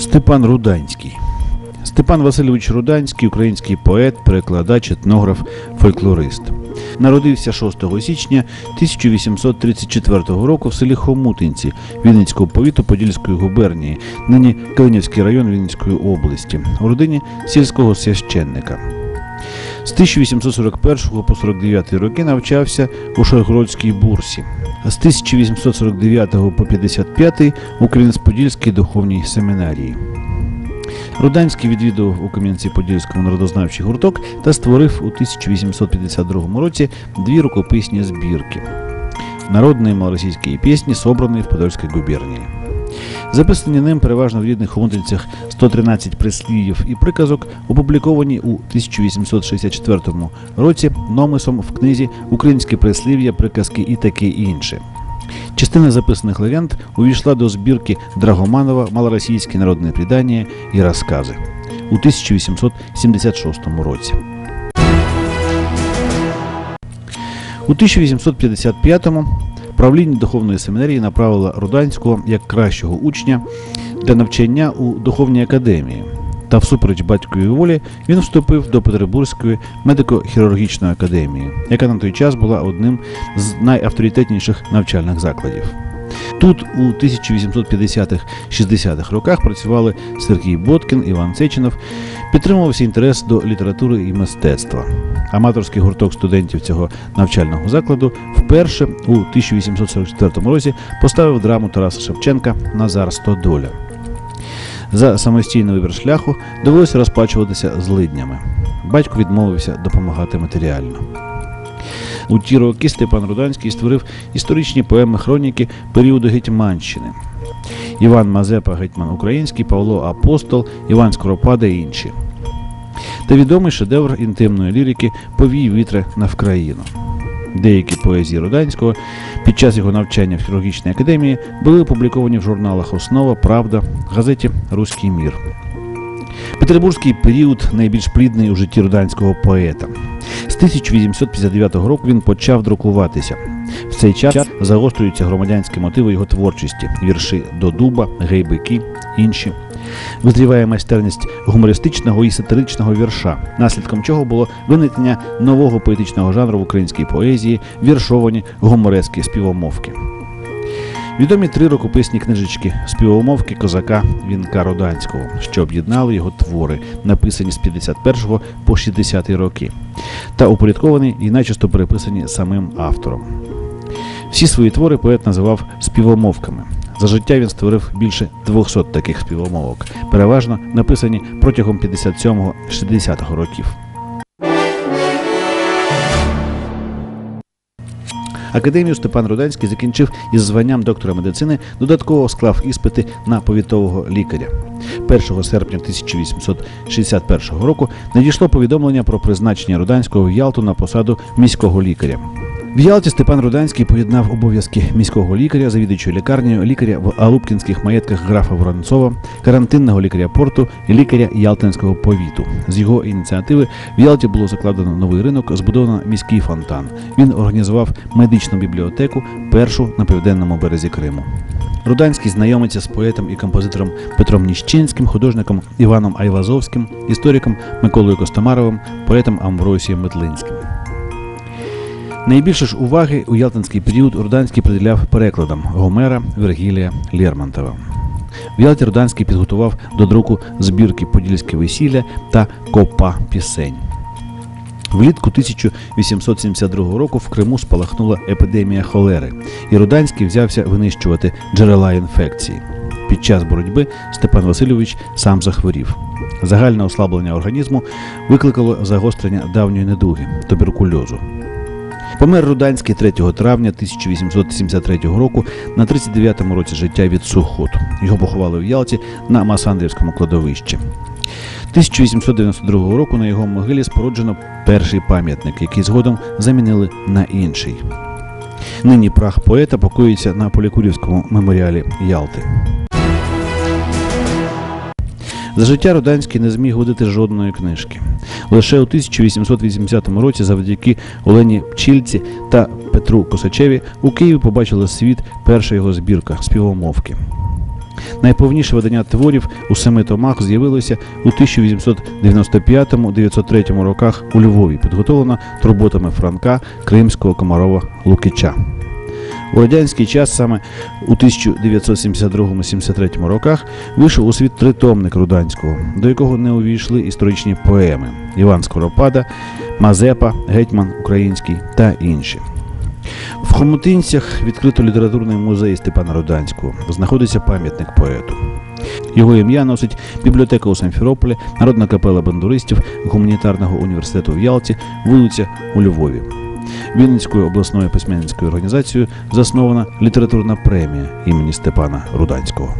Степан Руданський. Степан Васильович Руданський, український поет, перекладач, етнограф, фольклорист. Народився 6 січня 1834 року в селі Хомутинці Вінницького повіту Подільської губернії, нині Калинівський район Вінницької області, у родині сільського священника. З 1841 по 49 роки навчався у Шаргородській бурсі. З 1849 по 55 у українсько-подільській духовній семінарії. Руданський відвідував у Кам'янці-Подільському народознавчий гурток та створив у 1852 році дві рукописні збірки народної малоросійської пісні, собраної в Подольській губернії. Записані ним переважно в рідних хомутинцях 113 прислів'їв і приказок, опубліковані у 1864 році номисом в книзі Українські прислів'я, приказки і таке інше. Частина записаних легенд увійшла до збірки Драгоманова Малоросійське народне предання і розкази у 1876 році. У 1855-му правління духовної семінарії направило Руданського як кращого учня для навчання у духовній академії. Та всупереч батькової волі він вступив до Петербурзької медико-хірургічної академії, яка на той час була одним з найавторитетніших навчальних закладів. Тут у 1850-60-х роках працювали Сергій Боткін, Іван Сеченов, підтримувався інтерес до літератури і мистецтва. Аматорський гурток студентів цього навчального закладу вперше у 1844 році поставив драму Тараса Шевченка Назар Стодоля. За самостійний вибір шляху довелося розплачуватися злиднями. Батько відмовився допомагати матеріально. У ті роки Степан Руданський створив історичні поеми хроніки періоду Гетьманщини. Іван Мазепа, гетьман український, Павло Апостол, Іван Скоропада і інші. Та відомий шедевр інтимної лірики Повій вітре на Вкраїну. Деякі поезії Руданського під час його навчання в хірургічній академії були опубліковані в журналах Основа, Правда, газеті Руський мір. Петербурзький період найбільш плідний у житті руданського поета. З 1859 року він почав друкуватися. В цей час загострюються громадянські мотиви його творчості: вірші до дуба, гейбики, інші. Визріває майстерність гумористичного і сатиричного вірша, наслідком чого було виникнення нового поетичного жанру в українській поезії, віршовані гуморески співомовки. Відомі три рукописні книжечки співомовки козака Вінка Роданського, що об'єднали його твори, написані з 51 по 60 роки, та упорядковані і начисто переписані самим автором. Всі свої твори поет називав співомовками. За життя він створив більше 200 таких співомовок, переважно написані протягом 57-60 років. Академію Степан Руданський закінчив із званням доктора медицини, додатково склав іспити на повітового лікаря. 1 серпня 1861 року надійшло повідомлення про призначення Руданського в Ялту на посаду міського лікаря. В Ялті Степан Руданський поєднав обов'язки міського лікаря, завідуючого лікарнею, лікаря в Алупкінських маєтках графа Воронцова, карантинного лікаря порту і лікаря Ялтинського повіту. З його ініціативи в Ялті було закладено новий ринок, збудовано міський фонтан. Він організував медичну бібліотеку, першу на південному березі Криму. Руданський знайомиться з поетом і композитором Петром Ніщинським, художником Іваном Айвазовським, істориком Миколою Костомаровим, поетом Амвросієм Метлинським. Найбільше ж уваги у ялтинський період Руданський приділяв перекладам Гомера, Вергілія, Лермонтова. В Ялті Руданський підготував до друку збірки Подільське весілля та Копа пісень. Влітку 1872 року в Криму спалахнула епідемія холери, і Руданський взявся винищувати джерела інфекції. Під час боротьби Степан Васильович сам захворів. Загальне ослаблення організму викликало загострення давньої недуги туберкульозу. Помер Руданський 3 травня 1873 року на 39-му році життя від сухот. Його поховали в Ялті на Масандрівському кладовищі. 1892 року на його могилі споруджено перший пам'ятник, який згодом замінили на інший. Нині прах поета покоїться на Полікурівському меморіалі Ялти. За життя Руданський не зміг видати жодної книжки. Лише у 1880 році, завдяки Олені Пчільці та Петру Косачеві, у Києві побачила світ перша його збірка співомовки. Найповніше видання творів у семи томах з'явилося у 1895-903 роках у Львові, підготовлено турботами Франка, Кримського, Комарова, Лукича. У радянський час саме у 1972-73 роках вийшов у світ тритомник Руданського, до якого не увійшли історичні поеми Іван Скоропада, Мазепа, Гетьман Український та інші. В Хомутинцях відкрито літературний музей Степана Руданського. Знаходиться пам'ятник поету. Його ім'я носить бібліотека у Самферополі, Народна капела бандуристів Гуманітарного університету в Ялті, вулиця у Львові. Вінницькою обласною письменницькою організацією заснована літературна премія імені Степана Руданського.